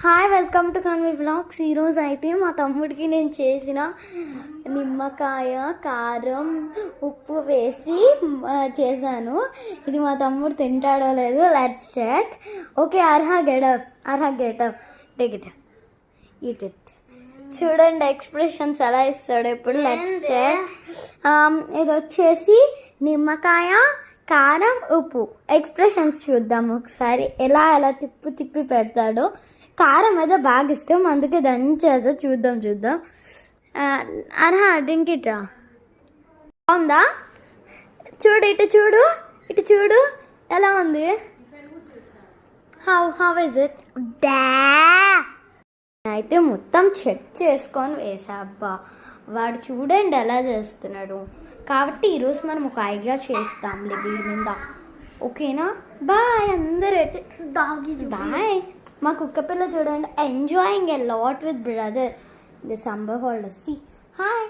Hi welcome to Kanvi vlogs ఈరోజు అయితే మా తమ్ముడికి నేను చేసిన నిమ్మకాయ కారం ఉప్పు వేసి చేశాను. ఇది మా తమ్ముడు తింటాడో లేదో let's check okay Arha getup Arha getup. Take it eat it చూడండి ఎక్స్ప్రెషన్స్ ఎలా ఇస్తాడు ఇప్పుడు లెట్స్ చెక్ ఇది వచ్చేసి నిమ్మకాయ కారం ఉప్పు. ఎక్స్ప్రెషన్స్ చూద్దాం ఒకసారి. ఎలా ఎలా తిప్పి తిప్పి పెడతాడో కారం అయితే బాగా ఇష్టం. అందుకే దంచేసా చూద్దాం చూద్దాం. అర్హా డ్రింక్ ఇట్రా బాగుందా? చూడు ఇటు చూడు. ఇటు చూడు. ఎలా ఉంది? హౌ హౌ ఇస్ ఇట్ డా. అయితే మొత్తం చెక్ చేసుకొని వేసా. అబ్బా వాడు చూడండి ఎలా చేస్తున్నాడు. కాబట్టి ఈరోజు మనం ఒక ఐడియా చేస్తాంలే దీని మీద. ఓకేనా? బాయ్ అందరు. Doggy bye. మా కుక్క పిల్ల చూడండి enjoying a lot with brother the summer holidays C hi